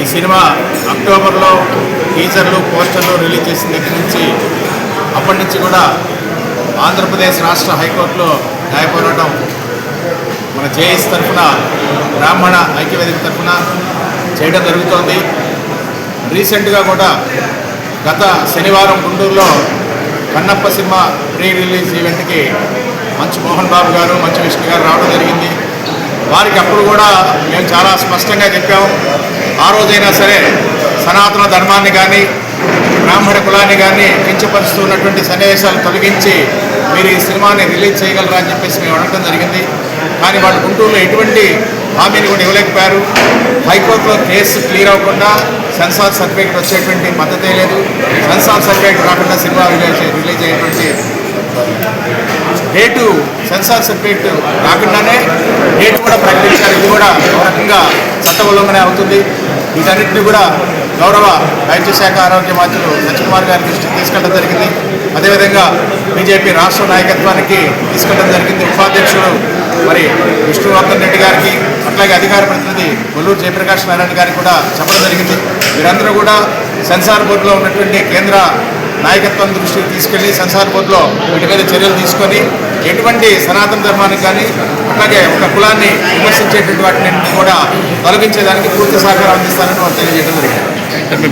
ఈ సినిమా అక్టోబర్లో టీజర్లు పోస్టర్లు రిలీజ్ చేసిన దగ్గర నుంచి అప్పటి నుంచి కూడా ఆంధ్రప్రదేశ్ రాష్ట్ర హైకోర్టులో న్యాయ పోరాటం మన జేఎస్ తరఫున బ్రాహ్మణ ఐక్యవేదిక తరఫున చేయడం జరుగుతోంది. రీసెంట్గా కూడా గత శనివారం గుంటూరులో కన్నప్ప సినిమా ప్రీ రిలీజ్ ఈవెంట్కి మంచు మోహన్ బాబు గారు మంచు విష్ణు గారు రావడం జరిగింది. వారికి అప్పుడు కూడా మేము చాలా స్పష్టంగా చెప్పాము. ఆ రోజైనా సరే సనాతన ధర్మాన్ని కానీ బ్రాహ్మణ కులాన్ని కానీ కించపరుస్తున్నటువంటి సన్నివేశాలు తొలగించి మీరు ఈ సినిమాని రిలీజ్ చేయగలరా అని చెప్పేసి మేము అడగడం జరిగింది. కానీ వాళ్ళు గుంటూరులో ఎటువంటి హామీని కూడా ఇవ్వలేకపోయారు. హైకోర్టులో కేసు క్లియర్ అవ్వకుండా సెన్సార్ సర్టిఫికేట్ వచ్చేటువంటి మద్దతే లేదు. సెన్సార్ సర్టిఫికేట్ రాకుండా సినిమా రిలీజ్ రిలీజ్ అయ్యేటువంటి డేటు సెన్సార్ సర్టిఫికేట్ రాకుండానే డేట్ కూడా ప్రకటించారు ఇది కూడా ఒక రకంగా చట్ట ఉల్లంఘన అవుతుంది వీటన్నిటిని కూడా గౌరవ వైద్య శాఖ ఆరోగ్య మంత్రులు సత్యకుమార్ గారి దృష్టికి తీసుకెళ్ళడం జరిగింది. అదేవిధంగా బీజేపీ రాష్ట్ర నాయకత్వానికి తీసుకెళ్ళడం జరిగింది. ఉపాధ్యక్షుడు మరి విష్ణువర్ధన్ రెడ్డి గారికి అట్లాగే అధికార ప్రతినిధి కొల్లూరు జయప్రకాష్ నారాయణ గారికి కూడా చెప్పడం జరిగింది. వీరందరూ కూడా సెన్సార్ బోర్డులో ఉన్నటువంటి కేంద్ర నాయకత్వం దృష్టికి తీసుకెళ్ళి సెన్సార్ బోర్డులో వీటి మీద చర్యలు తీసుకొని ఎటువంటి సనాతన ధర్మానికి కానీ అట్లాగే ఒక కులాన్ని విమర్శించేటువంటి వాటిని కూడా తొలగించేదానికి పూర్తి సహకారం అందిస్తారని వారు తెలియజేయడం జరిగింది.